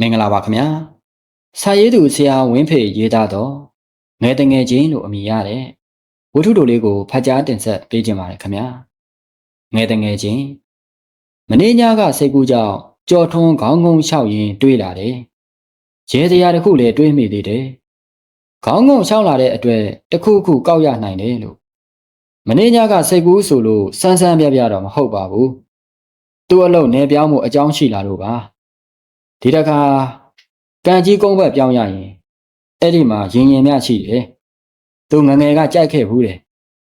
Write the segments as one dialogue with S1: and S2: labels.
S1: မင်္ဂလာပါခင်ဗျာစာရေးသူဆရာဝင်းဖေရေးသားတော့ငယ်တငယ်ချင်းလို့အမည်ရတဲ့ဝတ္ထုတိုလေးကိုဖတ်ကြားတင်ဆက်ပေးခြင်းပါတယ်ခင်ဗျာငယ်တငယ်ချင်းမင်းညကစိတ်ကူးကြောင့်ကြော်ထွန်းခေါင်းငုံလျှောက်ရင်းတွေးလာတယ်ရဲတရားတစ်ခုလည်းတွေးမိသေးတယ်ခေါင်းငုံလျှောက်လာတဲ့အတွက်တစ်ခုခုကောက်ရနိုင်တယ်လို့မင်းညကစိတ်ကူးဆိုလို့စမ်းစမ်းပြပြတော့မဟုတ်ပါဘူးသူ့အလုပ်နေပြောင်းမှုအကြောင်းရှိလာလို့ပါ ဒီတခါကံကြီးကုန်းဘက်ပြောင်းရရင်အဲ့ဒီမှာရင်ရင်မြရှိတယ်။သူငငယ်ကကြိုက်ခဲ့ဘူးတယ်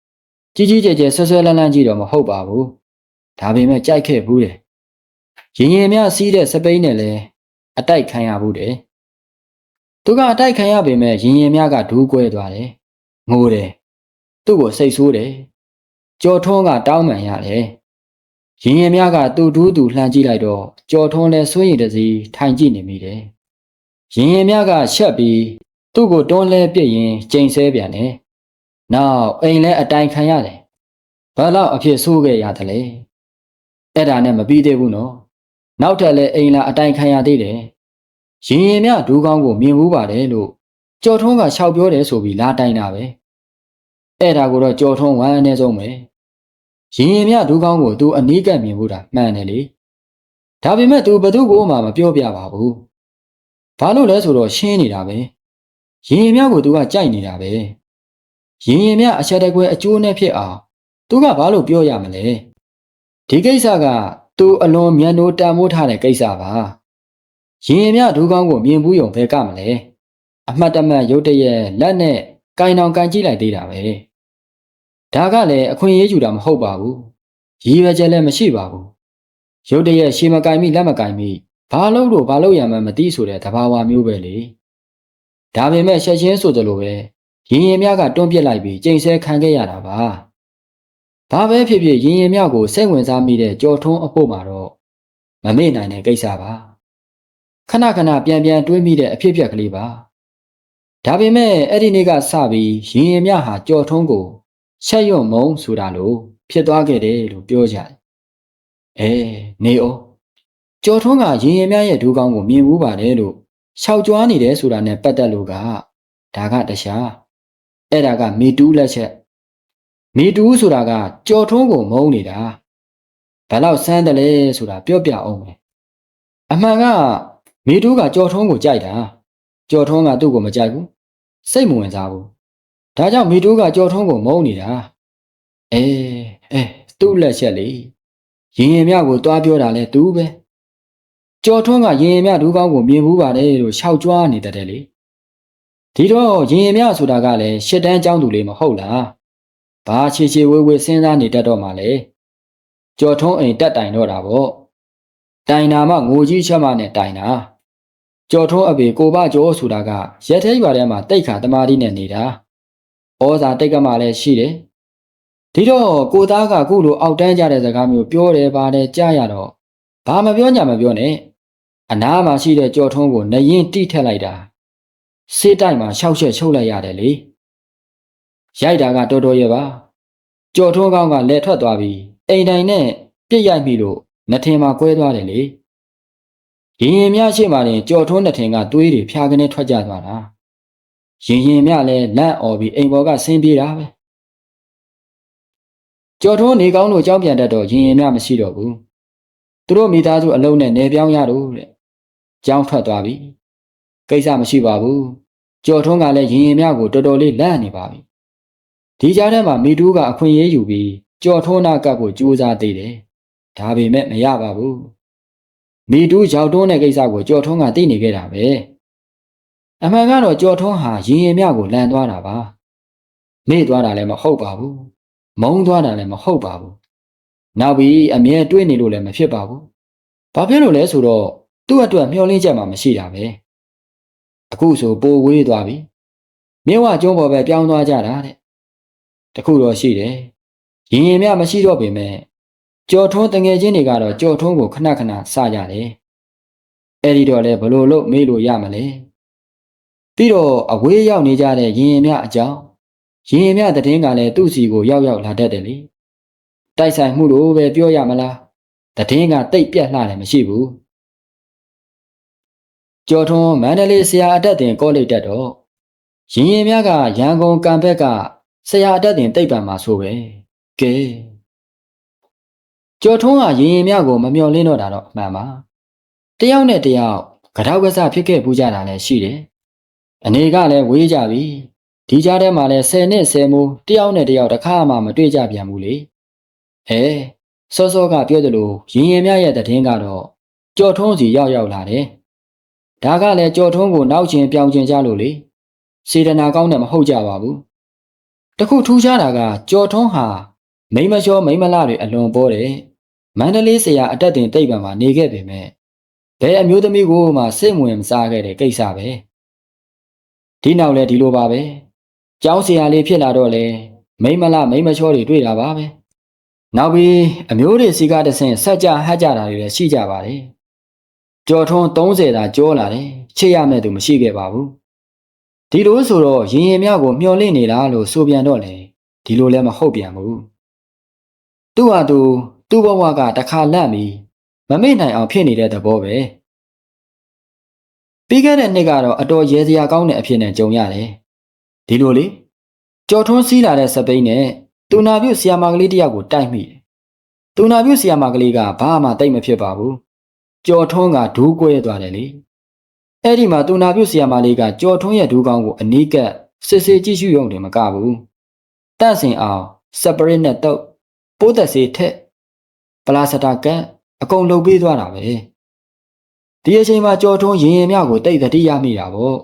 S1: ။ကြီးကြီးကျယ်ကျယ်ဆွဲဆွဲလန်းလန်းကြီးတော့မဟုတ်ပါဘူး။ဒါပေမဲ့ကြိုက်ခဲ့ဘူးတယ်။ရင်ရင်မြစီးတဲ့စပိန်နဲ့လည်းအတိုက်ခံရဘူးတယ်။သူကအတိုက်ခံရပေမဲ့ရင်ရင်မြကဒူးကွဲသွားတယ်။ငိုတယ်။သူ့ကိုစိတ်ဆိုးတယ်။ကြော်ထွန်းကတောင်းပန်ရတယ်။ ရင်ရင်များကသူ့ဒူးသူလှမ်းကြည့်လိုက်တော့ကြော်ထွန်းလဲစွန့်ရည်တစီထိုင်ကြည့်နေမိတယ်။ရင်ရင်များကရှက်ပြီးသူ့ကိုတွန်းလဲပြစ်ရင်ကျိန်ဆဲပြန်တယ်။နောက်အိမ်လဲအတိုင်ခံရတယ်။ဘာလို့အဖြစ်ဆိုးခဲ့ရသလဲ။အဲ့ဒါနဲ့မပြီးသေးဘူးနော်။နောက်ထပ်လဲအိမ်လာအတိုင်ခံရသေးတယ်။ရင်ရင်များဒူးကောင်းကိုမြင်ဘူးပါတယ်လို့ကြော်ထွန်းကရှောက်ပြောတယ်ဆိုပြီးလာတိုင်တာပဲ။အဲ့ဒါကိုတော့ကြော်ထွန်းဝမ်းအနည်းဆုံးပဲ။ ရင်ရင်မြဒူးကောင်းကိုသူအနီးကပ်မြင်မှုတာမှန်တယ်လေဒါပေမဲ့သူဘသူ့ကိုမှမပြောပြပါဘူးဘာလို့လဲဆိုတော့ရှင်းနေတာပဲရင်ရင်မြကိုသူကကြိုက်နေတာပဲရင်ရင်မြအချက်တကွဲအကျိုးနဲ့ဖြစ်အောင်သူကဘာလို့ပြောရမလဲဒီကိစ္စကသူအလွန်မြန်လို့တန်ဖိုးထားတဲ့ကိစ္စပါရင်ရင်မြဒူးကောင်းကိုမြင်ဘူးယုံပဲကမလဲအမှတ်တမှတ်ရုတ်တရက်လက်နဲ့ကင်တောင်ကန်ကြည့်လိုက်သေးတာပဲ ဒါကလည်းအခွင့်အရေးယူတာမဟုတ်ပါဘူးရည်ရွယ်ချက်လည်းမရှိပါဘူးရုတ်တရက်ရှေမကင်မိလက်မကင်မိဘာလို့လို့ဘာလို့ရမှန်းမသိဆိုတဲ့သဘာဝမျိုးပဲလေဒါပေမဲ့ရှက်ချင်းဆိုသလိုပဲရင်ရင်မြကတွန်းပစ်လိုက်ပြီးကြိမ်ဆဲခံခဲ့ရတာပါဘာပဲဖြစ်ဖြစ်ရင်ရင်မြကိုစိတ်ဝင်စားမိတဲ့ကြော်ထွန်းအဖို့မှာတော့မမေ့နိုင်တဲ့ကိစ္စပါခဏခဏပြန်ပြန်တွေးမိတဲ့အဖြစ်အပျက်ကလေးပါဒါပေမဲ့အဲ့ဒီနေ့ကစပြီးရင်ရင်မြဟာကြော်ထွန်းကို ချက်ရွံ့မုံဆိုတာလို့ဖြစ်သွားခဲ့တယ်လို့ပြောကြတယ်။အဲနေအောင်ကြော်ထွန်းကရင်ရင်မြရဲ့ဒူးကောင်းကိုမြင်ဘူးပါတယ်လို့ရှောက်ကြွားနေတယ်ဆိုတာနဲ့ပတ်သက်လို့ကဒါကတခြားအဲ့ဒါကမီတူးလက်ချက်မီတူးဆိုတာကကြော်ထွန်းကိုမုံနေတာဘယ်လောက်ဆန်းတယ်လဲဆိုတာပြောပြအောင်မယ်အမှန်ကမီတူးကကြော်ထွန်းကိုကြိုက်တာကြော်ထွန်းကသူ့ကိုမကြိုက်ဘူးစိတ်မဝင်စားဘူး ဒါကြောင့်မီတူးကကြော်ထုံးကိုမုန်းနေတာအဲအဲသူ့လက်ချက်လေရင်ရင်မြကိုတွားပြောတာလဲသူပဲကြော်ထုံးကရင်ရင်မြဒူးကောင်းကိုမြင်ဘူးပါတယ်လို့ရှောက်ကြွားနေတတ်တယ်လေဒီတော့ရင်ရင်မြဆိုတာကလည်းရှစ်တန်းကျောင်းသူလေးမဟုတ်လားဘာချေချေဝေးဝေးစဉ်းစားနေတတ်တော့မှလဲကြော်ထုံးအိမ်တက်တိုင်တော့တာပေါ့တိုင်နာမှငိုကြီးချက်မှနဲ့တိုင်တာကြော်ထုံးအပေကိုဘကျော်ဆိုတာကရက်သေးရွာထဲမှာတိတ်ခါတမားဒီနဲ့နေတာ ဩဇာတိတ်ကမှလည်းရှိတယ်။ဒီတော့ကိုသားကခုလိုအောက်တန်းကြတဲ့စကားမျိုးပြောတယ်ပါတယ်ကြားရတော့ဘာမပြောညာမပြောနဲ့အနားမှာရှိတဲ့ကြော်ထုံးကိုနှရင်တိထက်လိုက်တာစေးတိုက်မှာရှောက်ရှက်ချုပ်လိုက်ရတယ်လေ။ရိုက်တာကတော်တော်ရဲ့ပါ။ကြော်ထုံးကောင်းကလက်ထွက်သွားပြီးအိမ်တိုင်နဲ့ပြစ်ရိုက်ပြီလို့နှထင်မှာကွဲသွားတယ်လေ။ရင်ရင်များရှိမှရင်ကြော်ထုံးနှထင်ကသွေးတွေဖျားကနေထွက်ကြသွားတာ။ ရင်ရင်မြလည်းလက်អော်ပြီးအိမ်ပေါ်ကဆင်းပြေးတာပဲကြော်ထွန်းနေကောင်းလို့ကြောင်းပြန်တတ်တော့ရင်ရင်မြမရှိတော့ဘူးသူတို့မိသားစုအလုံးနဲ့နေပြောင်းရတော့တဲ့ကြောင်းထွက်သွားပြီကိစ္စမရှိပါဘူးကြော်ထွန်းကလည်းရင်ရင်မြကိုတော်တော်လေးလန့်နေပါပြီဒီကြားထဲမှာမိတူးကအခွင့်အရေးယူပြီးကြော်ထွန်းနာကပ်ကိုကြိုးစားသေးတယ်ဒါပေမဲ့မရပါဘူးမိတူးရောက်တွန်းတဲ့ကိစ္စကိုကြော်ထွန်းကသိနေခဲ့တာပဲ အမှန်ကတော့ကြော်ထွန်းဟာရင်ရင်မြကိုလန်သွားတာပါမေ့သွားတာလည်းမဟုတ်ပါဘူးမုံသွားတာလည်းမဟုတ်ပါဘူးနောက်ပြီးအမြဲတွေးနေလို့လည်းမဖြစ်ပါဘူးဘာဖြစ်လို့လဲဆိုတော့သူ့အတွက်မျှော်လင့်ချက်မှမရှိတာပဲအခုဆိုပိုဝေးသွားပြီမြဝကျုံးပေါ်ပဲပြောင်းသွားကြတာတဲ့တခုတော့ရှိတယ်ရင်ရင်မြမရှိတော့ပေမဲ့ကြော်ထွန်းတငယ်ချင်းတွေကတော့ကြော်ထွန်းကိုခဏခဏစကြတယ်အဲ့ဒီတော့လေဘလို့လို့မေးလို့ရမလဲ ပြီးတော့အဝေးရောက်နေကြတဲ့ရင်ရင်မြအကြောင်းရင်ရင်မြသတင်းကလည်းသူ့စီကိုရောက်ရောက်လာတတ်တယ်လေတိုက်ဆိုင်မှုလို့ပဲပြောရမလားသတင်းကတိတ်ပြက်လှတယ်မရှိဘူးကျော်ထွန်းမန္တလေးဆရာအတက်တင်ကောလိပ်တက်တော့ရင်ရင်မြကရန်ကုန်ကံဘက်ကဆရာအတက်တင်တိတ်ပံမှာဆိုပဲကဲကျော်ထွန်းကရင်ရင်မြကိုမမျော်လင့်တော့တာတော့အမှန်ပါတယောက်နဲ့တယောက်ကြောက်ကစားဖြစ်ခဲ့ပူးကြတာလည်းရှိတယ် အနေကလည်းဝေးကြပြီဒီကြားထဲမှာလည်း10နှစ်10မိုးတယောက်နဲ့တယောက်တစ်ခါမှမတွေ့ကြပြန်ဘူးလေအဲစောစောကပြောသလိုရင်ရင်မြရဲ့တည်င်းကတော့ကြော်ထွန်းစီရောက်ရောက်လာတယ်ဒါကလည်းကြော်ထွန်းကိုနောက်ချင်းပြောင်းချင်းကြလို့လေစေတနာကောင်းတယ်မဟုတ်ကြပါဘူးတခုထူးခြားတာကကြော်ထွန်းဟာမိမချောမိမလတွေအလွန်ပေါ်တယ်မန္တလေးဆရာအတက်တင်တိတ်ပံမှာနေခဲ့ပေမဲ့ဘယ်အမျိုးသမီးကိုမှစိတ်ဝင်မစားခဲ့တဲ့ကိစ္စပဲ ဒီနောက်လဲဒီလိုပါပဲကျောင်းဆရာလေးဖြစ်လာတော့လေမိမလမိမချောတွေတွေ့တာပါပဲနောက်ပြီးအမျိုးတွေစီကတဆင့်ဆက်ကြဟတ်ကြတာတွေလည်းရှိကြပါတယ်ကြော်ထွန်း30တာကြောလာတယ်ချစ်ရမဲ့သူမရှိခဲ့ပါဘူးဒီလိုဆိုတော့ရင်ရင်မြကိုမျောလင့်နေလားလို့ဆိုပြန်တော့လေဒီလိုလည်းမဟုတ်ပြန်ဘူးသူ့ဟာသူသူ့ဘဝကတခါလန့်ပြီးမမေ့နိုင်အောင်ဖြစ်နေတဲ့သဘောပဲ ပြီးခဲ့တဲ့နှစ်ကတော့အတော်ရဲစရာကောင်းတဲ့အဖြစ်နဲ့ကြုံရတယ်ဒီလိုလေကြော်ထွန်းစီးလာတဲ့စပိန်နဲ့တူနာပြုတ်ဆီယာမာကလေးတယောက်ကိုတိုက်မိတယ်တူနာပြုတ်ဆီယာမာကလေးကဘာမှတိတ်မဖြစ်ပါဘူးကြော်ထွန်းကဒူးကွဲသွားတယ်လေအဲ့ဒီမှာတူနာပြုတ်ဆီယာမာလေးကကြော်ထွန်းရဲ့ဒူးကောင်းကိုအနီးကပ်စစ်စစ်ကြည့်ရှုရုံတင်မကဘူးတန့်စင်အောင်စပရစ်နဲ့တုပ်ပိုးသက်စေးထက်ပလာစတာကန်အကုန်လုပ်ပေးသွားတာပဲ ဒီအချိန်မှာကြော်ထွန်းရင်ရင်မြကိုတိတ်တတိရမိတာပေါ့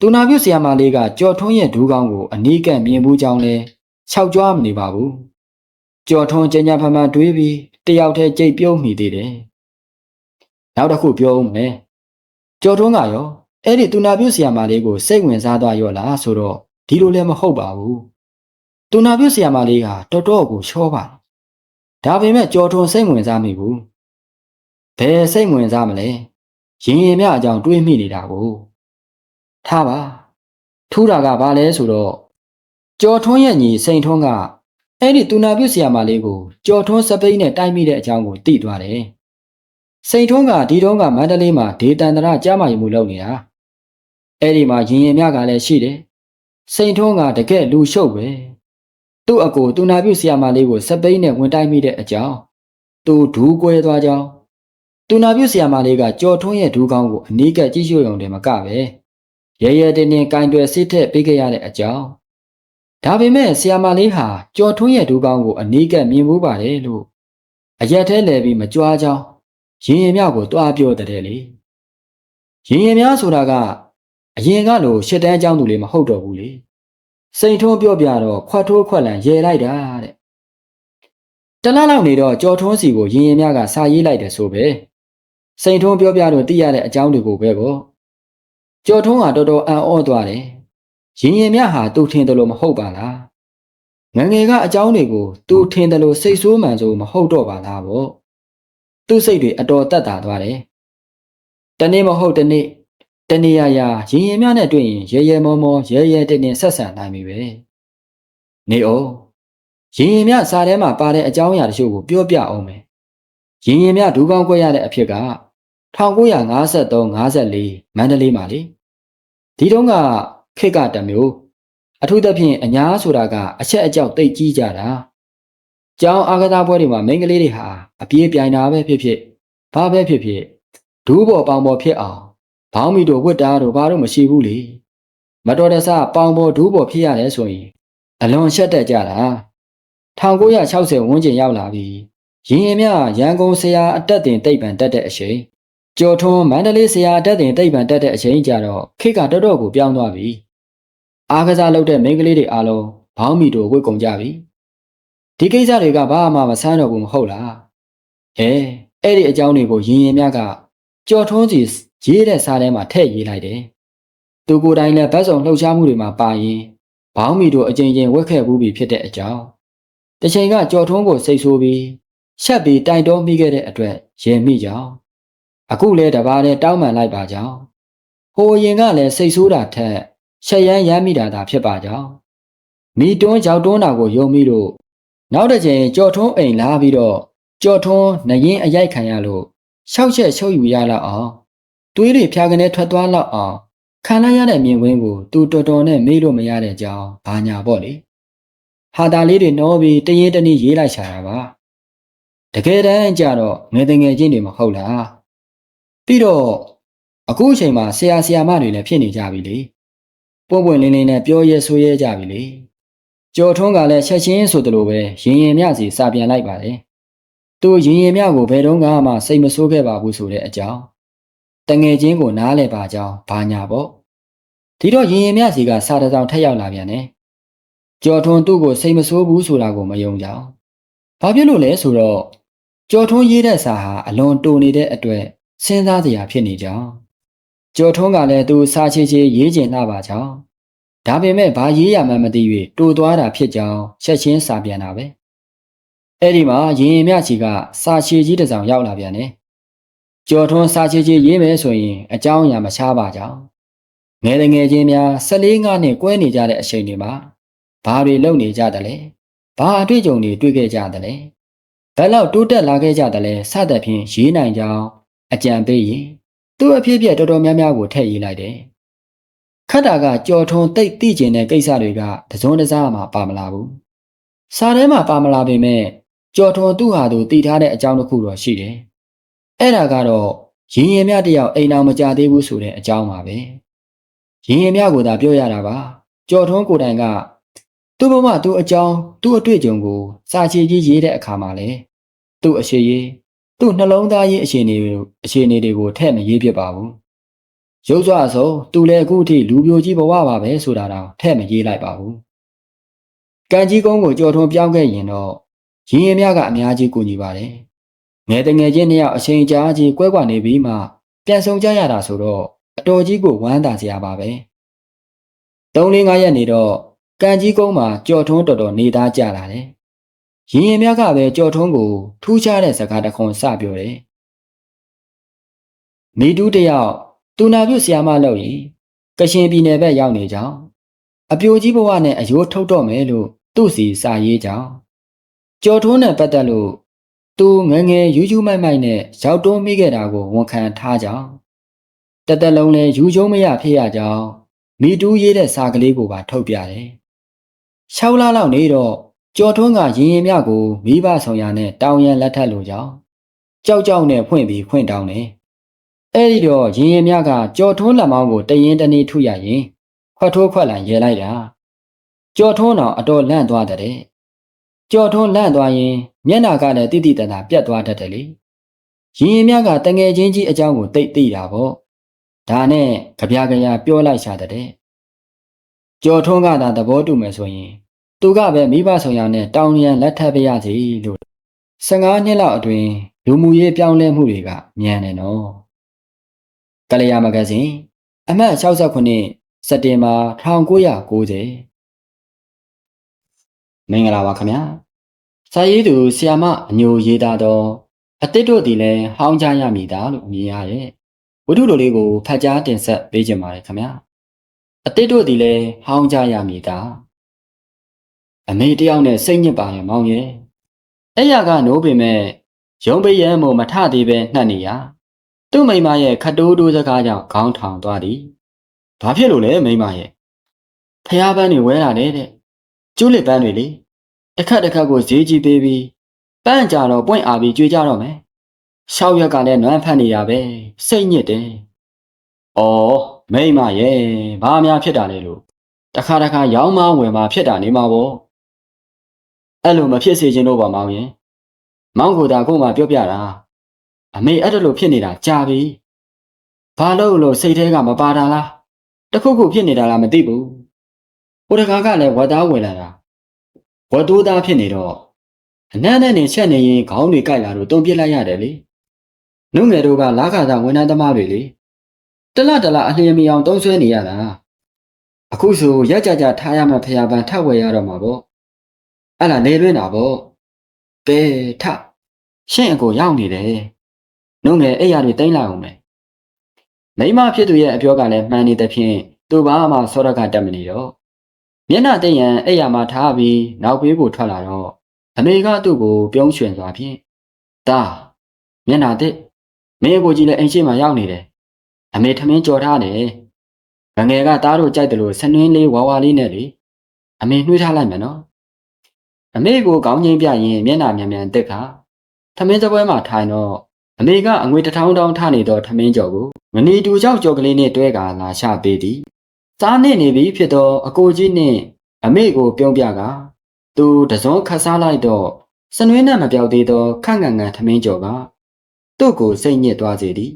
S1: တူနာပြုတ်ဆီယာမာလေးကကြော်ထွန်းရဲ့ဒူးကောင်းကိုအနီးကပ်မြင်ဘူးကြောင်းလဲခြောက်ကြွားမနေပါဘူးကြော်ထွန်းကြညာဖမှန်တွေးပြီးတယောက်တည်းကြိတ်ပြုံးမိသေးတယ်နောက်တစ်ခုပြောဦးမယ်ကြော်ထွန်းကရောအဲ့ဒီတူနာပြုတ်ဆီယာမာလေးကိုစိတ်ဝင်စားသွားရောလားဆိုတော့ဒီလိုလည်းမဟုတ်ပါဘူးတူနာပြုတ်ဆီယာမာလေးကတော်တော်ကိုချောပါတယ်ဒါပေမဲ့ကြော်ထွန်းစိတ်ဝင်စားမိဘူး ဘယ်စိတ်ဝင်စားမလဲရင်ရင်မြအကြောင်းတွေးမိနေတာကိုထားပါထူးတာကဘာလဲဆိုတော့ကြော်ထွန်းရဲ့ညီစိန်ထွန်းကအဲ့ဒီတူနာပြုတ်ဆီယာမာလေးကိုကြော်ထွန်းစပိန်နဲ့တိုက်မိတဲ့အကြောင်းကိုသိသွားတယ်စိန်ထွန်းကဒီတုန်းကမန္တလေးမှာဒေတန္တရကြားမယူမှုလုပ်နေတာအဲ့ဒီမှာရင်ရင်မြကလည်းရှိတယ်စိန်ထွန်းကတကယ်လူရှုပ်ပဲသူ့အကိုတူနာပြုတ်ဆီယာမာလေးကိုစပိန်နဲ့ဝင်တိုက်မိတဲ့အကြောင်းသူဒူးကွဲသွားကြောင်း တူနာပြုတ်ဆီယာမာလေးကကြော်ထွန်းရဲ့ဒူးကောင်းကိုအနီးကပ်ကြည့်ရှုရုံတည်းမကပဲရဲရဲတင်းတင်းကင်တွယ်စစ်ထက်ပေးခဲ့ရတဲ့အကြောင်းဒါပေမဲ့ဆီယာမာလေးဟာကြော်ထွန်းရဲ့ဒူးကောင်းကိုအနီးကပ်မြင်မှုပါတယ်လို့အရက်ထဲလဲပြီးမကြွားကြောင်းရင်ရင်မြကိုတွားပြောတဲ့လေရင်ရင်မြဆိုတာကအရင်ကလိုရှစ်တန်းအကြောင်းသူလေးမဟုတ်တော့ဘူးလေစိန်ထွန်းပြောပြတော့ခွတ်ထိုးခွက်လန်ရေလိုက်တာတဲ့တလားလောက်နေတော့ကြော်ထွန်းစီကိုရင်ရင်မြကစာရေးလိုက်တယ်ဆိုပဲ စိန်ထွန်းပြောပြတော့သိရတဲ့အကြောင်းတွေကိုပဲပေါ့ကြော်ထွန်းကတော်တော်အံ့ဩသွားတယ်ရင်ရင်မြဟာသူ့ထင်တယ်လို့မဟုတ်ပါလားငငယ်ကအကြောင်းတွေကိုသူထင်တယ်လို့စိတ်ဆိုးမှန်ဆိုမဟုတ်တော့ပါလားပေါ့သူ့စိတ်တွေအတော်တက်တာသွားတယ်တနေ့မဟုတ်တနေ့တနေရရာရင်ရင်မြနဲ့တွေ့ရင်ရဲရဲမောမောရဲရဲတင်းတင်းဆက်ဆံနိုင်ပြီပဲနေအောင်ရင်ရင်မြစာထဲမှာပါတဲ့အကြောင်းအရာတချို့ကိုပြောပြအောင်မယ်ရင်ရင်မြဒူးကောင်းခွဲရတဲ့အဖြစ်က 1953 54မန္တလေးမှာလေဒီတုန်းကခေတ်ကတမျိုးအထူးသဖြင့်အညာဆိုတာကအချက်အကြောက်တိတ်ကြီးကြတာကျောင်းအာကစားပွဲတွေမှာမိန်းကလေးတွေဟာအပြေးပြိုင်တာပဲဖြစ်ဖြစ်ဘာပဲဖြစ်ဖြစ်ဒူးပေါ်ပေါင်ပေါ်ဖြစ်အောင်ဘောင်းမီတို့ဝတ်တာတို့ဘာလို့မရှိဘူးလေမတော်တဆပေါင်ပေါ်ဒူးပေါ်ဖြစ်ရတယ်ဆိုရင်အလွန်ရှက်တက်ကြတာ1960ဝန်းကျင်ရောက်လာပြီရင်ရင်မြရန်ကုန်ဆရာအတက်တင်တိတ်ပံတက်တဲ့အချိန် ကျော်ထွန်းမန္တလေးဆရာအတက်တင်တိတ်ပံတက်တဲ့အချိန်ကျတော့ခေတ်ကတော်တော်ကိုပြောင်းသွားပြီအားကစားလုပ်တဲ့မိန်းကလေးတွေအားလုံးဘောင်းမီတို့ဝတ်ကုန်ကြပြီဒီကိစ္စတွေကဘာမှမဆန်းတော့ဘူးမဟုတ်လားဟဲအဲ့ဒီအကြောင်းတွေကိုရင်ရင်မြကကြော်ထွန်းစီရေးတဲ့စာထဲမှာထည့်ရေးလိုက်တယ်သူကိုယ်တိုင်လည်းဗတ်စုံလှုပ်ရှားမှုတွေမှာပါရင်ဘောင်းမီတို့အကြိမ်ကြိမ်ဝက်ခဲ့ဘူးပြီဖြစ်တဲ့အကြောင်းတချိန်ကကြော်ထွန်းကိုစိတ်ဆိုးပြီးရှက်ပြီးတိုင်တော်မိခဲ့တဲ့အတွက်ရင်မိကြောင်း အခုလဲတပါးနဲ့တောင်းပန်လိုက်ပါကြောင်းဟိုရင်ကလည်းစိတ်ဆိုးတာထက်ရှက်ရမ်းရမ်းမိတာသာဖြစ်ပါကြောင်းမိတွန်းရောက်တွန်းတာကိုယုံမိလို့နောက်တစ်ချိန်ကြော်ထွန်းအိမ်လာပြီးတော့ကြော်ထွန်းနရင်အရိုက်ခံရလို့ရှောက်ချက်ချုပ်ယူရလောက်အောင်သွေးတွေဖြာကနေထွက်သွားလောက်အောင်ခံလိုက်ရတဲ့မြင်ကွင်းကိုသူတော်တော်နဲ့မေးလို့မရတဲ့အကြောင်းဘာညာပေါ့လေဟာတာလေးတွေနှောပြီးတရင်တနည်းရေးလိုက်ချတာပါတကယ်တမ်းကျတော့ငယ်တငယ်ချင်းတွေမဟုတ်လား ပြီးတော့အခုအချိန်မှာဆရာဆရာမတွေလည်းဖြစ်နေကြပြီလေပွန့်ပွန့်လင်းလင်းနဲ့ပြောရဲဆိုရဲကြပြီလေကျော်ထွန်းကလည်းချက်ချင်းဆိုသလိုပဲရင်ရင်မြစီစာပြန်လိုက်ပါတယ်သူရင်ရင်မြကိုဘယ်တော့မှစိတ်မဆိုးခဲ့ပါဘူးဆိုတဲ့အကြောင်းတငယ်ချင်းကိုနားလဲပါကြောင်းဘာညာပေါ့ဒီတော့ရင်ရင်မြစီကစာတစ်စောင်ထက်ရောက်လာပြန်တယ်ကျော်ထွန်းသူ့ကိုစိတ်မဆိုးဘူးဆိုတာကိုမယုံကြအောင်ဘာဖြစ်လို့လဲဆိုတော့ကျော်ထွန်းရေးတဲ့စာဟာအလွန်တူနေတဲ့အတွက် စဉ်းစားစရာဖြစ်နေကြောင်းကျော်ထွန်းကလည်းသူစာချေချေရေးကျင်လာပါကြောင်းဒါပေမဲ့ဘာရေးရမှန်းမသိ၍တူသွားတာဖြစ်ကြောင်းချက်ချင်းစာပြန်တာပဲအဲ့ဒီမှာရင်ရင်မြချီကစာချေကြီးတစ်စောင်ရောက်လာပြန်တယ်ကျော်ထွန်းစာချေချေရေးမယ်ဆိုရင်အကြောင်းအရာမချပါကြောင်းငယ်ငယ်ချင်းများ14ငါးနှစ်ကွဲနေကြတဲ့အချိန်တွေမှာဘာတွေလုပ်နေကြတယ်လဲဘာအတွေ့အကြုံတွေတွေ့ခဲ့ကြတယ်လဲဘယ်လောက်တိုးတက်လာခဲ့ကြတယ်လဲစသဖြင့်ရေးနိုင်ကြောင်း အကြံပေးရင်သူ့အဖြစ်အပျက်တော်တော်များများကိုထည့်ရေးလိုက်တယ်ခတ်တာကကြော်ထုံတိတ်တိကျင်တဲ့ကိစ္စတွေကတစုံတစားမှပါမလာဘူးစာထဲမှာပါမလာပေမဲ့ကြော်ထုံသူ့ဟာသူတည်ထားတဲ့အကြောင်းတစ်ခုတော့ရှိတယ်အဲ့ဒါကတော့ရင်ရင်မြတယောက်အိမ်အောင်မကြသေးဘူးဆိုတဲ့အကြောင်းပါပဲရင်ရင်မြကိုသာပြောရတာပါကြော်ထုံကိုယ်တိုင်ကသူ့ဘဝသူ့အကြောင်းသူ့အတွေ့အကြုံကိုစာချီကြီးရေးတဲ့အခါမှာလေသူ့အရှိရေး သူ့နှလုံးသားရေးအခြေအနေကိုအခြေအနေတွေကိုထည့်မရေးဖြစ်ပါဘူးရုပ်စွာဆိုသူလည်းအခုထိလူပြိုကြီးဘဝပါပဲဆိုတာတော့ထည့်မရေးလိုက်ပါဘူးကံကြီးကုန်းကိုကြော်ထုံပြောင်းခဲ့ရင်တော့ရင်ရင်မြကအများကြီးကူညီပါတယ်ငယ်တငယ်ချင်းနှစ်ယောက်အချိန်ကြာကြီးကွဲကွာနေပြီးမှပြန်ဆုံကြရတာဆိုတော့အတော်ကြီးကိုဝမ်းသာစရာပါပဲ၃၄၅ရက်နေတော့ကံကြီးကုန်းမှာကြော်ထုံးတော်တော်နေသားကြလာတယ် ရင်ရင်မြကပဲကြော်ထုံးကိုထူးခြားတဲ့စကားတစ်ခွန်းစပြောတယ်မိတူးတယောက်တူနာပြုတ်ဆီယာမလို့ရင်ကရှင်ပြည်နယ်ဘက်ရောက်နေကြောင်းအပြိုကြီးဘဝနဲ့အယိုးထုတ်တော့မယ်လို့သူ့စီစာရေးကြောင်းကြော်ထုံးနဲ့ပတ်သက်လို့သူငငယ်ယူးယူးမိုက်မိုက်နဲ့ရောက်တွန်းမိခဲ့တာကိုဝန်ခံထားကြောင်းတသက်လုံးလဲယူကျုံးမရဖြစ်ရကြောင်းမိတူးရေးတဲ့စာကလေးကိုပါထုတ်ပြတယ်။၆လလောက်နေတော့ ကျော်ထွန်းကရင်ရင်မြကိုမိဘဆောင်ရနဲ့တောင်ရန်လက်ထပ်လိုကြောင်းကြောက်ကြောက်နဲ့ဖွင့်ပြီးဖွင့်တောင်းတယ်။အဲဒီတော့ရင်ရင်မြကကျော်ထွန်းလက်မောင်းကိုတရင်တနေ့ထုရရင်ခွက်ထိုးခွက်လန်ရဲလိုက်တာ။ကျော်ထွန်းတော်အတော်လန့်သွားတဲ့။ကျော်ထွန်းလန့်သွားရင်မျက်နာကလည်းတိတိတတ်တာပြတ်သွားတတ်တယ်လေ။ရင်ရင်မြကတငယ်ချင်းကြီးအကြောင်းကိုသိသိတာပေါ့။ဒါနဲ့ကြပြကြရပြောလိုက်ရှာတဲ့။ကျော်ထွန်းကသာသဘောတူမယ်ဆိုရင် သူကပဲမိဘဆောင်ရနဲ့တောင်းရန်လက်ထပ်ပြရစီလို့15နှစ်လောက်အတွင်းလူမှုရေးပြောင်းလဲမှုတွေကမြန်တယ်နော်ကလျာမဂဇင်းအမှတ်69စက်တင်ဘာ1990မင်္ဂလာပါခင်ဗျာစာရေးသူဆီယာမအညိုရေးသားသောအတစ်တို့ဒီလဲဟောင်းကြရမည်သားလို့မြင်ရတဲ့ဝတ္ထုလိုလေးကိုဖတ်ကြားတင်ဆက်ပေးကြပါရခင်ဗျာအတစ်တို့ဒီလဲဟောင်းကြရမည်သား အမေတယောက်နဲ့စိတ်ညစ်ပါရဲ့မောင်ရဲ့အဲ့ရကနိုးပေမဲ့ရုံးပရန်မို့မထသေးပဲနှက်နေရသူ့မိမရဲ့ခတိုးတိုးစကားကြောင့်ခေါင်းထောင်သွားသည်ဘာဖြစ်လို့လဲမိမရဲ့ဖះပန်းတွေဝဲလာတယ်တဲ့ကျူးလစ်ပန်းတွေလေတစ်ခက်တစ်ခက်ကိုဈေးကြီးပေးပြီးပန်းကြတော့ပွင့်အားပြီးကြွေးကြတော့မယ်ရှောက်ရက်ကလည်းနွမ်းဖက်နေရပဲစိတ်ညစ်တယ်ဩမိမရဲ့ဘာများဖြစ်တာလဲလို့တခါတခါရောင်းမဝယ်မဖြစ်တာနေမှာပေါ့ အဲ့လိုမဖြစ်စေချင်တော့ပါမောင်ရင်မောင်ကိုသာကိုမှပြောပြတာအမေအဲ့ဒါလိုဖြစ်နေတာကြာပြီဘာလို့လို့စိတ်ထဲကမပါတာလားတခုခုဖြစ်နေတာလားမသိဘူးဟိုတကားကလည်းဝတ်သားဝင်လာတာဝတ်တိုးသားဖြစ်နေတော့အနမ်းနဲ့နေချက်နေရင်ခေါင်းတွေကြိုက်လာတော့တုံပြစ်လိုက်ရတယ်လေနုငယ်တို့ကလာခါသာဝန်ထမ်းသမားတွေလေတလတလအလျင်မီအောင်တုံးဆွဲနေရတာအခုဆိုရက်ကြကြထားရမှဖျားပန်းထပ်ဝယ်ရတော့မှာပေါ့ အဲ့ဒါနေလွင်းတာပေါ့ကဲထရှင့်အကိုရောက်နေတယ်နှုတ်ငယ်အဲ့ရတွေတိမ့်လိုက်အောင်မယ်မိမဖြစ်သူရဲ့အပြောကလည်းမှန်နေတဲ့ဖြင့်သူဘာမှစောရကတက်မနေတော့မျက်နှာသိရန်အဲ့ရမှာထားပြီးနောက်ဘေးကိုထွက်လာတော့အမေကသူ့ကိုပြုံးရွှင်စွာဖြင့်ဒါမျက်နှာသိမင်းအကိုကြီးလည်းအိမ်ရှိမှရောက်နေတယ်အမေထမင်းကြော်ထားတယ်ငငယ်ကသားတို့ကြိုက်တယ်လို့ဆနွင်းလေးဝါဝါလေးနဲ့လေအမေနှွှေးထားလိုက်မယ်နော် အမေကိုကောင်းချင်းပြရင်မျက်နှာမြန်မြန်တက်ခါထမင်းစပွဲမှာထိုင်တော့အမေကအငွေတစ်ထောင်တောင်ထနေတော့ထမင်းကြော်ကိုငနီတူကြောက်ကြော်ကလေးနဲ့တွဲကာလာချပေးသည်စားနေနေပြီဖြစ်တော့အကိုကြီးနဲ့အမေကိုပြုံးပြကသူတစုံခတ်စားလိုက်တော့စနွင်းနဲ့မပြောက်သေးသောခန့်ငံငံထမင်းကြော်ကသူ့ကိုစိတ်ညစ်သွားစေသည်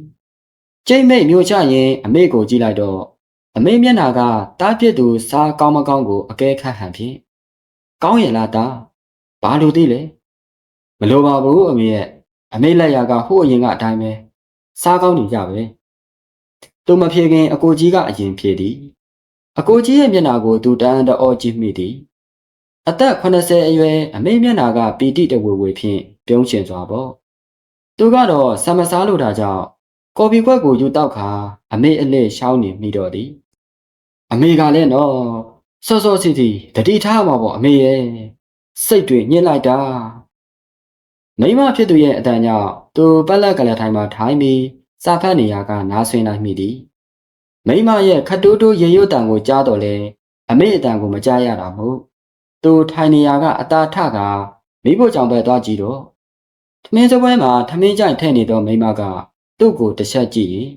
S1: ကျိတ်မိတ်မျိုးချရင်အမေကိုကြည့်လိုက်တော့အမေမျက်နာကတားပြစ်သူစားကောင်းမကောင်းကိုအကဲခတ်ဟန်ဖြင့်ကောင်းရဲ့လားတာ ဘာလို့သိလဲမလိုပါဘူးအမေရဲ့အမေလက်ရာကဟို့အရင်ကအတိုင်းပဲစားကောင်းနေကြပဲသူမဖြေခင်အကိုကြီးကအရင်ဖြေသည်အကိုကြီးရဲ့မျက်နာကိုသူတန်းတအောကြည့်မိသည်အသက်80အရွယ်အမေမျက်နာကပီတိတဝေဝေဖြင့်ပြုံးချင်စွာပေါ့သူကတော့ဆမစားလို့တာကြောင့်ကော်ပီခွက်ကိုယူတောက်ခါအမေအလက်ရှောင်းနေမိတော့သည်အမေကလည်းနော်စောစောစီစီတတိထားမှာပေါ့အမေရဲ့ စိတ်တွေညှစ်လိုက်တာမိမဖြစ်သူရဲ့အတန်ကြောင့်သူပက်လက်ကလေးထိုင်မှာထိုင်ပြီးစာဖတ်နေရကနားဆွင်းလိုက်မိသည်မိမရဲ့ခတ်တိုးတိုးရေရွတ်တန်ကိုကြားတော့လေအမေအတန်ကိုမကြားရတာမို့သူထိုင်နေရကအတာထကမိဖို့ကြောင့်ပဲသွားကြည့်တော့ထမင်းစပွဲမှာထမင်းကြိုင်ထဲ့နေတော့မိမကသူ့ကိုတစ်ချက်ကြည့်ရင်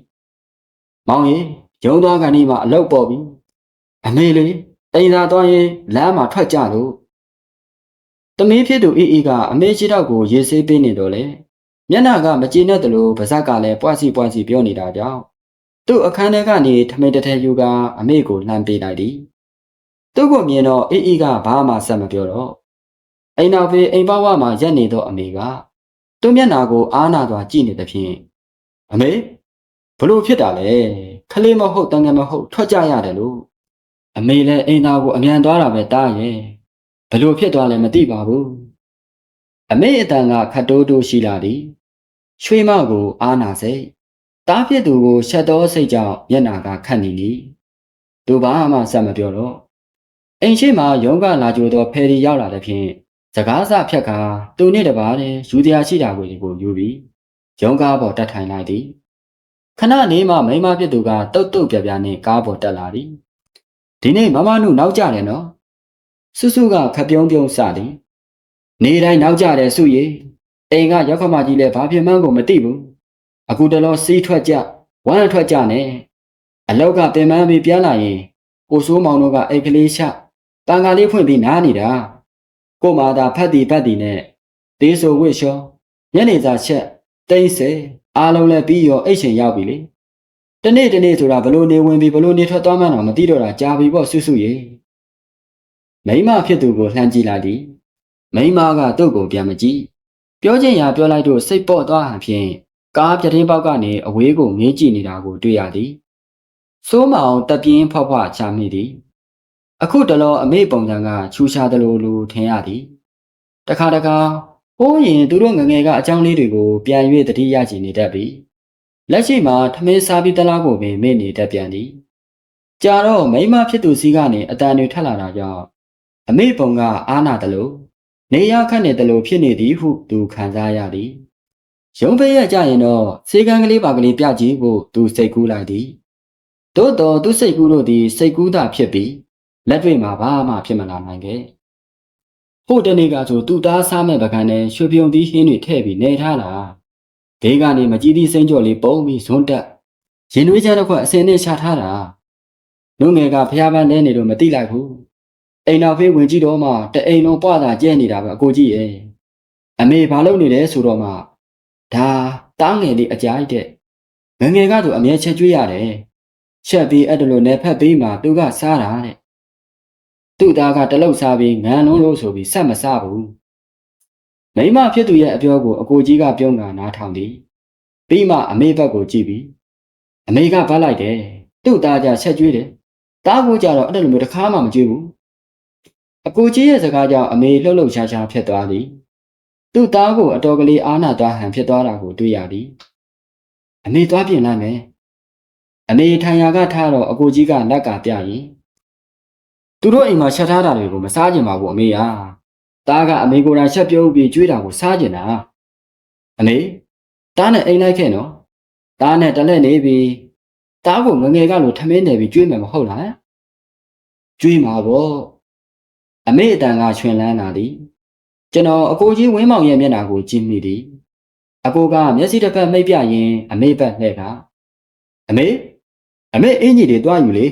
S1: မောင်ကြီးရုံသွားကနေမှအလုတ်ပေါ်ပြီအမေလေးအိမ်သာသွားရင်လမ်းမှာထွက်ကြလို့ တမီးဖြစ်သူအေးအေးကအမေရှိတော့ကိုရေဆေးပေးနေတော့လေမျက်နှာကမကြည်နဲ့တလို့ဗဇက်ကလည်းပွားစီပွားစီပြောနေတာကြောင့်သူ့အခန်းထဲကနေထမင်းတစ်ထည်ယူကအမေကိုလှမ်းပေးလိုက်သည်သူ့ကိုမြင်တော့အေးအေးကဘာမှဆက်မပြောတော့အိမ်နောက်ဖေးအိမ်ပေါဝမှာရက်နေတော့အမေကသူ့မျက်နှာကိုအားနာစွာကြည့်နေသဖြင့်အမေဘလို့ဖြစ်တာလဲခလေးမဟုတ်တန်ငယ်မဟုတ်ထွက်ကြရတယ်လို့အမေလည်းအိမ်သားကိုအမြန်သွားတာပဲတားရဲ့ ဘလို့ဖြစ်သွားလဲမသိပါဘူးအမေအတန်ကခတ်တိုးတိုးရှိလာသည်ရွှေမကိုအားနာစိတ်တားဖြစ်သူကိုရှက်တော်စိတ်ကြောင့်မျက်နာကခတ်နေလေသူဘာမှဆက်မပြောတော့အိမ်ရှိမှရုံးကလာကြိုတော့ဖယ်ရီရောက်လာတဲ့ဖြင့်စကားစဖြတ်ခါသူနဲ့တပါးနဲ့ယူတရားရှိတာကိုယူပြီးရုံးကားပေါ်တက်ထိုင်လိုက်သည်ခဏနေမှမိမဖြစ်သူကတုတ်တုတ်ပြပြနဲ့ကားပေါ်တက်လာသည်ဒီနေ့မမနုနောက်ကြတယ်နော် စုစုကခပြုံးပြုံးစသည်နေတိုင်းနောက်ကြတယ်စုရီအိမ်ကရောက်ခမကြီးလည်းဘာဖြစ်မှန်းကိုမသိဘူးအခုတလောစီးထွက်ကြဝမ်းထွက်ကြနဲ့အလောက်ကပင်ပန်းပြီးပြန်လာရင်ကိုစိုးမောင်တို့ကအိတ်ကလေးချတန်ခါလေးဖွင့်ပြီးနားနေတာကိုမာသာဖတ်တီဖတ်တီနဲ့တေးဆိုဝစ်လျှောညနေစာချက်တိမ့်စေအားလုံးလည်းပြီးရောအိတ်ချိန်ရောက်ပြီလေတနေ့တနေ့ဆိုတာဘလို့နေဝင်ပြီးဘလို့နေထွက်သွားမှန်းတော့မသိတော့တာကြာပြီပေါ့ဆွဆွရေ မိမဖြစ်သူကိုလှမ်းကြည့်လိုက်သည်မိမကသူ့ကိုပြန်မကြည့်ပြောချင်ရာပြောလိုက်တော့စိတ်ပေါ့သွားဟန်ဖြင့်ကားပြတင်းပေါက်ကနေအဝေးကိုငေးကြည့်နေတာကိုတွေ့ရသည်စိုးမောင်တပြင်းဖွားဖွားချမိသည် အခုတလောအမေပုံစံကချူရှာတယ်လို့လူထင်ရသည်တခါတခါဟိုးရင်သူတို့ငငယ်ကအကြောင်းလေးတွေကိုပြန်၍တတိယကြည်နေတတ်ပြီလက်ရှိမှာထမင်းစားပြီးတလားကိုပင်မေ့နေတတ်ပြန်သည်ကြာတော့မိမဖြစ်သူစီကနေအတန်တွေထက်လာတာကြောင့် အမေပုံကအာနာတယ်လို့နေရခတ်နေတယ်လို့ဖြစ်နေသည်ဟုသူခံစားရသည်ရုံးဖက်ရကြရင်တော့စေကံကလေးပါကလေးပြကြည့်ဖို့သူစိတ်ကူးလိုက်သည်သို့တော်သူစိတ်ကူးလို့သည်စိတ်ကူးတာဖြစ်ပြီးလက်တွေ့မှာဘာမှဖြစ်မလာနိုင်ခဲ့ဟိုတနေ့ကဆိုသူ့သားစားမဲ့ပကံနဲ့ရွှေပြုံသီးဟင်းတွေထည့်ပြီးနေထားတာဘေးကနေမကြီးသီးစိမ့်ကြော်လေးပုံပြီးဇွန်းတက်ရင်နွေးချမ်းတစ်ခွက်အစင်းနဲ့ချထားတာနှုံငယ်ကဖျားပန်းလဲနေလို့မသိလိုက်ဘူး အိမ်နောက်ဖေးဝင်ကြည့်တော့မှတအိမ်လုံးပွားတာကျဲနေတာပဲအကိုကြီးရဲ့အမေဘာလုပ်နေလဲဆိုတော့မှဒါတားငယ်လေးအကြိုက်တဲ့ငငယ်ကသူအမြဲချက်ကျွေးရတယ်ချက်ပြီးအဲ့ဒါလိုနယ်ဖက်ပြီးမှသူကစားတာတဲ့သူ့သားကတလုတ်စားပြီးငန်းလုံးလို့ဆိုပြီးဆက်မစားဘူးမိမဖြစ်သူရဲ့အပြောကိုအကိုကြီးကပြုံးကနားထောင်သည်ပြီးမှအမေဘက်ကိုကြည့်ပြီးအမေကဗတ်လိုက်တယ်သူ့သားကြချက်ကျွေးတယ်သားကိုကြတော့အဲ့လိုမျိုးတစ်ခါမှမကြွေးဘူးအ ကိုကြီးရဲ့စကားကြောင့်အမေလှုပ်လှုပ်ရှားရှားဖြစ်သွားသည်သူ့သားကိုအတော်ကလေးအားနာသွားဟန်ဖြစ်သွားတာကိုတွေ့ရသည်အမေသွားပြင်လိုက်မယ်အမေထိုင်ရာကထားတော့အကိုကြီးကလက်ကပြရင်သူတို့အိမ်မှာချက်ထားတာတွေကိုမစားကြင်ပါဘူးအမေဟာသားကအမေကိုယ်တိုင်ချက်ပြုတ်ပြီးကြွေးတာကိုစားကြင်တာအမေသားနဲ့အိမ်လိုက်ခဲ့နော်သားနဲ့တလက်နေပြီးတားကိုငငယ်ကလို့ထမင်းနယ်ပြီးကျွေးမယ်မဟုတ်လားကျွေးမှာပေါ့ အမေအတန်ကချွင်လန်းလာသည်ကျွန်တော်အကိုကြီးဝင်းမောင်ရဲ့မျက်နှာကိုကြည့်မိသည်အကိုကမျက်စိတစ်ဖက်မိတ်ပြရင်အမေဘက်လှည့်ကအမေအမေအင်ကြီးတွေတွားယူလေ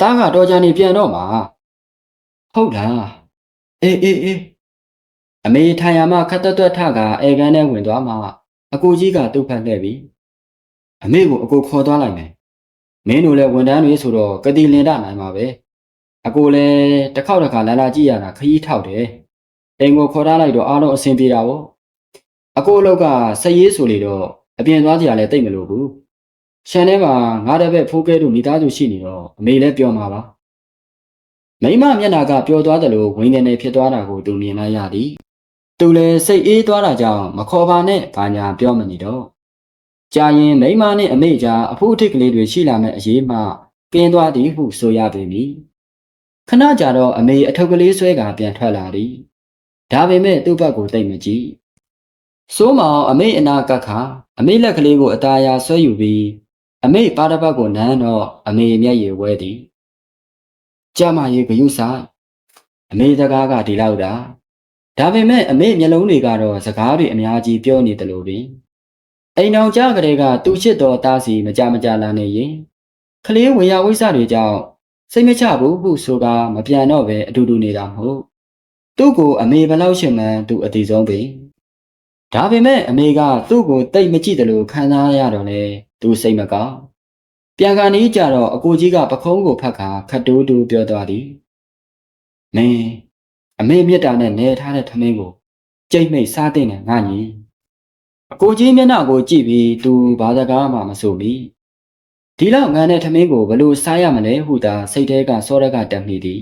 S1: တားကတော့ကြနေပြန်တော့မှာဟုတ်လားအေးအေးအေးအမေထိုင်ရမှခတ်တွတ်ထကအေကန်းထဲဝင်သွားမှအကိုကြီးကတုတ်ဖက်လှည့်ပြီအမေကိုအကိုခေါ်သွားလိုက်မယ်မင်းတို့လည်းဝန်တန်းတွေဆိုတော့ကတိလင်ဒနိုင်မှာပဲ အကိုလည်းတစ်ခေါက်တစ်ခါလာလာကြည့်ရတာခရီးထောက်တယ်အိမ်ကိုခေါ်ထားလိုက်တော့အားလုံးအဆင်ပြေတာပေါ့အကိုအလောက်ကစရေးဆိုလေတော့အပြင်သွားကြရလဲတိတ်မလို့ဘူးရှန်ထဲမှာငါတပည့်ဖိုးကဲတို့မိသားစုရှိနေတော့အမေလည်းပြောမှာပါမိမမျက်နာကပျော်သွားတယ်လို့ဝင်းနေနေဖြစ်သွားတာကိုသူမြင်လိုက်ရသည်သူလည်းစိတ်အေးသွားတာကြောင့်မခေါ်ပါနဲ့ဘာညာပြောမနေတော့ကြာရင်မိမနဲ့အမေကြားအဖို့အထစ်ကလေးတွေရှိလာမဲ့အရေးမှကင်းသွားသည်ဟုဆိုရပေမည် ခဏကြာတော့အမေအထုပ်ကလေးဆွဲကပြန်ထွက်လာသည်ဒါပေမဲ့သူ့ဘက်ကိုတိတ်မကြည့်စိုးမောင်အမေအနာကခါအမေလက်ကလေးကိုအตาရဆွဲယူပြီးအမေပါတစ်ပတ်ကိုနမ်းတော့အမေမျက်ရည်ဝဲသည်ကြမရေးဂယုဆိုင်အမေစကားကဒီလောက်တာဒါပေမဲ့အမေမျက်လုံးတွေကတော့စကားတွေအများကြီးပြောနေတယ်လို့ပင်အိမ်အောင်ကြကလေးကသူ့ချစ်တော်သားစီမကြမကြလာနေရင်ကလေးဝင်ရဝိဆတွေကြောင့် စိတ်မချဘူးဟုဆိုကမပြန်တော့ပဲအတူတူနေတာမဟုတ်သူ့ကိုအမေဘလောက်ရှင်မှန်းသူအတိဆုံးပင်ဒါပေမဲ့အမေကသူ့ကိုတိတ်မကြည့်တယ်လို့ခံစားရတော့လေသူစိတ်မကောင်းပြန်ကန်ကြီးကြတော့အကိုကြီးကပခုံးကိုဖတ်ခါခတ်တိုးတူပြောသွားသည်မင်းအမေမြတ်တာနဲ့နေထားတဲ့ထမင်းကိုကြိတ်မိတ်စားတဲ့ငါညီအကိုကြီးမျက်နှာကိုကြည့်ပြီးသူဘာစကားမှမဆိုမိ ဒီလောက်ငန်းတဲ့ထမင်းကိုဘလို့စားရမလဲဟုသာစိတ်ထဲကစောရကတက်မိသည်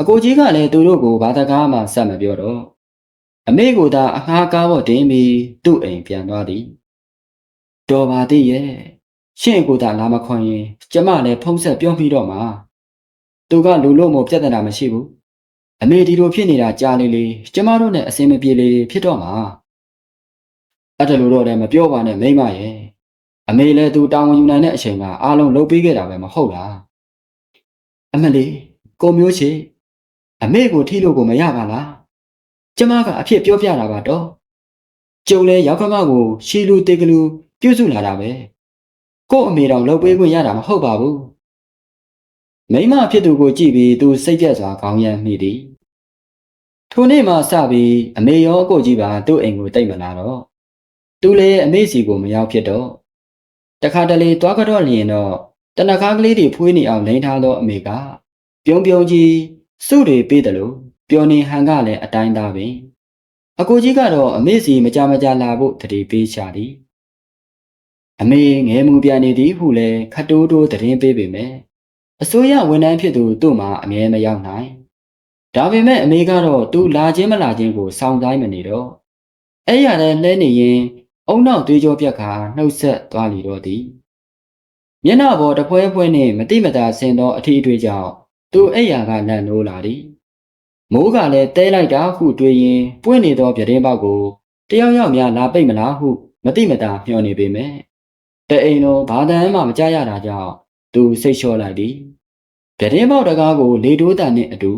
S1: အကိုကြီးကလည်းသူတို့ကိုဘာစကားမှဆက်မပြောတော့အမေကိုသာအငှားကားပေါ်တင်ပြီးသူ့အိမ်ပြန်သွားသည်တော်ပါသေးရဲ့ရှင့်ကိုသာလာမခွန်ရင် ကျမလည်းဖုံးဆက်ပြောပြီးတော့မှာသူကလူလို့မို့ပြဿနာမရှိဘူးအမေဒီလိုဖြစ်နေတာကြားလေးလေးကျမတို့နဲ့အစင်မပြေလေးဖြစ်တော့မှာအဲ့ဒါလိုတော့လည်းမပြောပါနဲ့မိမရဲ့ အမေလည်းသူတောင်းဝန်ယူနိုင်တဲ့အချိန်ကအားလုံးလုပ်ပေးခဲ့တာပဲမဟုတ်လားအမလေးကိုမျိုးချေအမေကိုထိလို့ကိုမရပါလားကျမကအဖြစ်ပြောပြတာပါတော့ကျုံလဲရောက်ခမကိုရှီလူတေကလူပြုစုလာတာပဲကို့အမေတော်လှုပ်ပေးခွင့်ရတာမဟုတ်ပါဘူးမိမဖြစ်သူကိုကြည့်ပြီးသူစိတ်ပြက်စွာခေါင်းရမ်းမိသည်ထိုနေ့မှစပြီးအမေရောအကိုကြီးပါသူ့အိမ်ကိုတိတ်မလာတော့သူလည်းအမေစီကိုမရောက်ဖြစ်တော့ တခါတလေသွားကြတော့လျင်တော့တနခါကလေးတွေဖွေးနေအောင်လိန်ထားသောအမေကပြုံးပြုံးကြီးစုတွေပေးတယ်လို့ပျော်နေဟန်ကလည်းအတိုင်းသားပင်အကိုကြီးကတော့အမေစီမကြမကြလာဖို့တတိပေးချသည်အမေငဲမှုပြန်နေသည်ဟုလည်းခတ်တိုးတိုးတရင်ပေးပေမယ်အစိုးရဝန်ထမ်းဖြစ်သူသူ့မှာအမြဲမရောက်နိုင်ဒါပေမဲ့အမေကတော့သူလာခြင်းမလာခြင်းကိုစောင့်တိုင်းမနေတော့အဲ့ရတဲ့လဲနေရင် အုံနောက်သွေးကြောပြက်ခါနှုတ်ဆက်သွားလီတော့သည်မျက်နှာပေါ်တပွဲပွဲနှင့်မတိမတာဆင်သောအထီးအတွေ့ကြောင့်သူအဲ့ရကလန့်နိုးလာသည်မိုးကလည်းတဲလိုက်တာဟုတွေးရင်ပွင့်နေသောပြတင်းပေါက်ကိုတယောက်ယောက်များလာပိတ်မလားဟုမတိမတာမျှော်နေပေမဲ့တအိမ်လုံးဘာတမ်းမှမကြရတာကြောင့်သူစိတ်လျှော့လိုက်သည်ပြတင်းပေါက်တကားကိုလေတိုးတန်နှင့်အတူ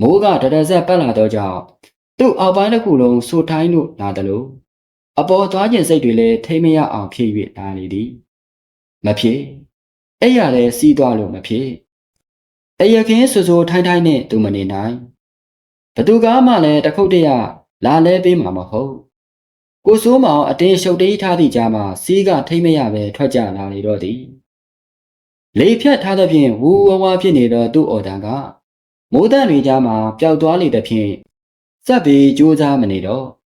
S1: မိုးကတရဆက်ပတ်လာသောကြောင့်သူ့အောက်ပိုင်းတစ်ခုလုံးဆူထိုင်းလို့လာတယ်လို့ အပေါ်သွားခြင်းစိတ်တွေလည်းထိမရအောင်ဖြည့်၍လာနေသည်မဖြစ်အဲ့ရလည်းစီးသွားလို့မဖြစ်အယခင်ဆူဆူထိုင်းထိုင်းနဲ့သူမနေနိုင်ဘသူကမှလည်းတခုတ်တရလာလဲပေးမှာမဟုတ်ကိုစိုးမောင်အတင်းရှုပ်တေးထားသည့်ကြားမှာစီးကထိမရပဲထွက်ကြလာနေတော့သည်လေဖြတ်ထားသဖြင့်ဝူဝဝဖြစ်နေသောသူ့အော်တန်ကမိုးတန်တွေကြားမှာပျောက်သွားလေသဖြင့်စက်ပြီးကြိုးစားမနေတော့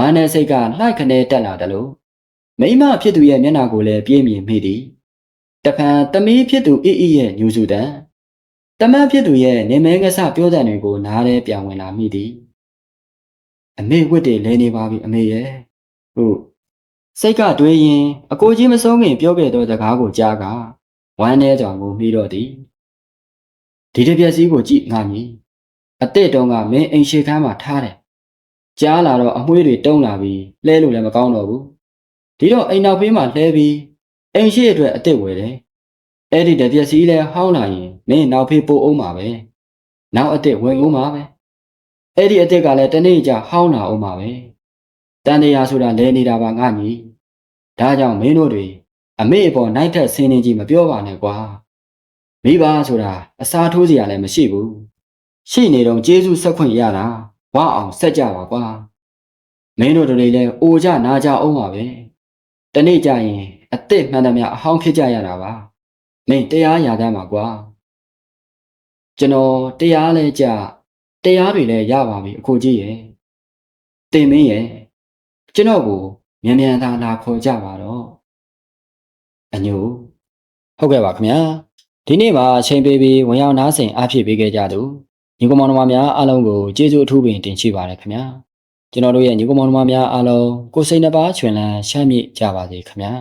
S1: ဝမ်းနဲ့စိတ်ကလှိုက်ခနဲတက်လာတယ်လို့မိမဖြစ်သူရဲ့မျက်နှာကိုလည်းပြင်းမြင်မိသည်တဖန်သမီးဖြစ်သူအေးအေးရဲ့ညူစုတန်တမန်ဖြစ်သူရဲ့နေမဲငဆပြောတဲ့တွေကိုနားထဲပြန်ဝင်လာမိသည်အမေဝတ်တွေလဲနေပါပြီအမေရဲ့ဟုတ်စိတ်ကတွေးရင်အကိုကြီးမဆုံးခင်ပြောခဲ့သောစကားကိုကြားကဝမ်းထဲကြောင်ကိုမိတော့သည်ဒီတပြက်စီးကိုကြည့်ငါမည်အတဲ့တုံးကမင်းအိမ်ရှိခန်းမှာထားတယ် ကြားလာတော့အမွှေးတွေတုံးလာပြီးလှဲလို့လည်းမကောင်းတော့ဘူးဒီတော့အိမ်နောက်ဖေးမှာလှဲပြီးအိမ်ရှိအတွက်အစ်စ်ဝယ်တယ်အဲ့ဒီတပြက်စီလဲဟောင်းလာရင်မင်းနောက်ဖေးပို့အောင်ပါပဲနောက်အစ်စ်ဝယ်အောင်ပါပဲအဲ့ဒီအစ်စ်ကလည်းတနေ့ကျဟောင်းလာအောင်ပါပဲတန်တရားဆိုတာလဲနေတာပါငါညီဒါကြောင့်မင်းတို့တွေအမေအပေါ်နိုင်ထက်ဆင်းနေကြီးမပြောပါနဲ့ကွာမိဘဆိုတာအစားထိုးစရာလည်းမရှိဘူးရှိနေတော့ကျေးဇူးဆက်ခွင့်ရတာ ဝအောင်ဆက်ကြပါကွာမင်းတို့တွေလည်းအိုကြနာကြအောင်ပါပဲတနေ့ကျရင်အစ်စ်မှန်သမျှအဟောင်းဖြစ်ကြရတာပါမင်းတရားရတမ်းပါကွာကျွန်တော်တရားလဲကြတရားတွေလည်းရပါပြီအခုကြီးရဲ့တင်မင်းရဲ့ကျွန်တော်ကိုမြန်မြန်သာလာခေါ်ကြပါတော့အညိုဟုတ်ကဲ့ပါခင်ဗျာဒီနေ့မှာအချိန်ပေးပြီးဝင်ရောက်နားဆင်အားဖြည့်ပေးခဲ့ကြသူ ညီကောင်မောင်နှမများအားလုံးကိုကျေးဇူးအထူးပင်တင်ရှိပါတယ်ခင်ဗျာကျွန်တော်တို့ရဲ့ညီကောင်မောင်နှမများအားလုံးကိုယ်စိတ်နှပါချွင်လန်းချမ်းမြေ့ကြပါစေခင်ဗျာ